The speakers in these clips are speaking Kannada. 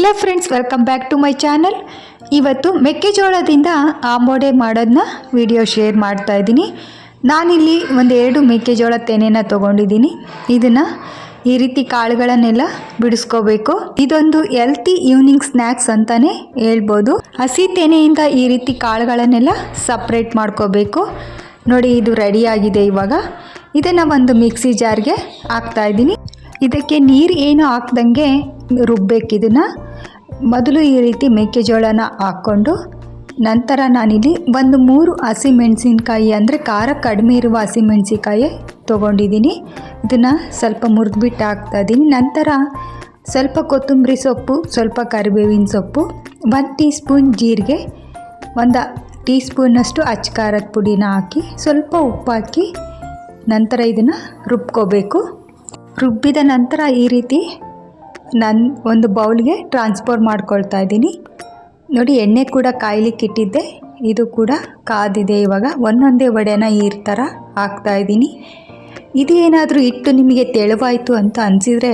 Hello friends welcome back to my channel ಇವತ್ತು ಮೆಕ್ಕೆಜೋಳದಿಂದ ಆಂಬೋಡೆ ಮಾಡೋದನ್ನ ವಿಡಿಯೋ ಶೇರ್ ಮಾಡ್ತಾ ಇದ್ದೀನಿ. ನಾನಿಲ್ಲಿ ಎರಡು ಮೆಕ್ಕೆಜೋಳ ತೆನೆನ ತೊಗೊಂಡಿದ್ದೀನಿ. ಇದನ್ನು ಈ ರೀತಿ ಕಾಳುಗಳನ್ನೆಲ್ಲ ಬಿಡಿಸ್ಕೋಬೇಕು. ಇದೊಂದು ಹೆಲ್ತಿ ಈವ್ನಿಂಗ್ ಸ್ನ್ಯಾಕ್ಸ್ ಅಂತಾನೆ ಹೇಳ್ಬೋದು. ಹಸಿ ತೆನೆಯಿಂದ ಈ ರೀತಿ ಕಾಳುಗಳನ್ನೆಲ್ಲ ಸಪ್ರೇಟ್ ಮಾಡ್ಕೋಬೇಕು. ನೋಡಿ, ಇದು ರೆಡಿಯಾಗಿದೆ ಇವಾಗ. ಇದನ್ನು ಒಂದು ಮಿಕ್ಸಿ ಜಾರ್ಗೆ ಹಾಕ್ತಾ ಇದ್ದೀನಿ. ಇದಕ್ಕೆ ನೀರು ಏನು ಹಾಕ್ದಂಗೆ ರುಬ್ಬೇಕು ಇದನ್ನು. ಮೊದಲು ಈ ರೀತಿ ಮೆಕ್ಕೆಜೋಳನ ಹಾಕ್ಕೊಂಡು ನಂತರ ನಾನಿಲ್ಲಿ ಒಂದು ಮೂರು ಹಸಿಮೆಣಸಿನ್ಕಾಯಿ ಅಂದರೆ ಖಾರ ಕಡಿಮೆ ಇರುವ ಹಸಿಮೆಣಸಿನ್ಕಾಯಿ ತೊಗೊಂಡಿದ್ದೀನಿ. ಇದನ್ನು ಸ್ವಲ್ಪ ಮುರಿದ್ಬಿಟ್ಟು ಹಾಕ್ತಾ ಇದ್ದೀನಿ. ನಂತರ ಸ್ವಲ್ಪ ಕೊತ್ತಂಬರಿ ಸೊಪ್ಪು, ಸ್ವಲ್ಪ ಕರಿಬೇವಿನ ಸೊಪ್ಪು, ಒಂದು ಟೀ ಸ್ಪೂನ್ ಜೀರಿಗೆ, ಒಂದು ಟೀ ಸ್ಪೂನಷ್ಟು ಅಚ್ಚ ಖಾರದ ಪುಡಿನ ಹಾಕಿ ಸ್ವಲ್ಪ ಉಪ್ಪು ಹಾಕಿ ನಂತರ ಇದನ್ನು ರುಬ್ಕೋಬೇಕು. ರುಬ್ಬಿದ ನಂತರ ಈ ರೀತಿ ನನ್ನ ಒಂದು ಬೌಲ್ಗೆ ಟ್ರಾನ್ಸ್ಫರ್ ಮಾಡ್ಕೊಳ್ತಾ ಇದ್ದೀನಿ. ನೋಡಿ, ಎಣ್ಣೆ ಕೂಡ ಕಾಯ್ಲಿಕ್ಕೆ ಇಟ್ಟಿದ್ದೆ. ಇದು ಕೂಡ ಕಾದಿದೆ. ಇವಾಗ ಒಂದೊಂದೇ ವಡೆನ ಈ ಥರ ಹಾಕ್ತಾ ಇದ್ದೀನಿ. ಇದು ಏನಾದರೂ ಹಿಟ್ಟು ನಿಮಗೆ ತೆಳುವಾಯಿತು ಅಂತ ಅನಿಸಿದರೆ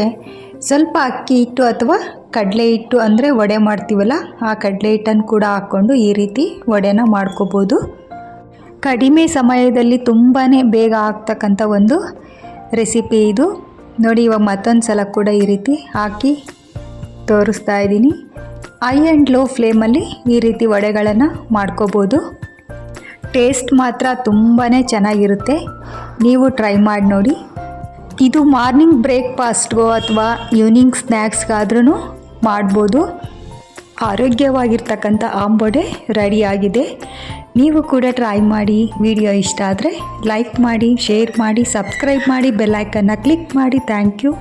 ಸ್ವಲ್ಪ ಅಕ್ಕಿ ಹಿಟ್ಟು ಅಥವಾ ಕಡಲೆ ಹಿಟ್ಟು ಅಂದರೆ ವಡೆ ಮಾಡ್ತೀವಲ್ಲ, ಆ ಕಡಲೆ ಹಿಟ್ಟನ್ನು ಕೂಡ ಹಾಕ್ಕೊಂಡು ಈ ರೀತಿ ವಡೆನ ಮಾಡ್ಕೋಬೋದು. ಕಡಿಮೆ ಸಮಯದಲ್ಲಿ ತುಂಬಾ ಬೇಗ ಆಗ್ತಕ್ಕಂಥ ಒಂದು ರೆಸಿಪಿ ಇದು. ನೋಡಿ, ಇವಾಗ ಮತ್ತೊಂದು ಸಲ ಕೂಡ ಈ ರೀತಿ ಹಾಕಿ ತೋರಿಸ್ತಾ ಇದ್ದೀನಿ. ಐ ಆ್ಯಂಡ್ ಲೋ ಫ್ಲೇಮಲ್ಲಿ ಈ ರೀತಿ ವಡೆಗಳನ್ನು ಮಾಡ್ಕೋಬೋದು. ಟೇಸ್ಟ್ ಮಾತ್ರ ತುಂಬಾ ಚೆನ್ನಾಗಿರುತ್ತೆ. ನೀವು ಟ್ರೈ ಮಾಡಿ ನೋಡಿ. ಇದು ಮಾರ್ನಿಂಗ್ ಬ್ರೇಕ್ಫಾಸ್ಟ್ಗೋ ಅಥವಾ ಈವ್ನಿಂಗ್ ಸ್ನ್ಯಾಕ್ಸ್ಗಾದ್ರೂ ಮಾಡ್ಬೋದು. ಆರೋಗ್ಯವಾಗಿರ್ತಕ್ಕಂಥ ಆಂಬೊಡೆ ರೆಡಿಯಾಗಿದೆ ನೀವು ಕೂಡ ಟ್ರೈ ಮಾಡಿ ವಿಡಿಯೋ ಇಷ್ಟ ಆದರೆ ಲೈಕ್ ಮಾಡಿ ಶೇರ್ ಮಾಡಿ ಸಬ್ಸ್ಕ್ರೈಬ್ ಮಾಡಿ ಬೆಲ್ಲೈಕನ್ನ ಕ್ಲಿಕ್ ಮಾಡಿ. Thank you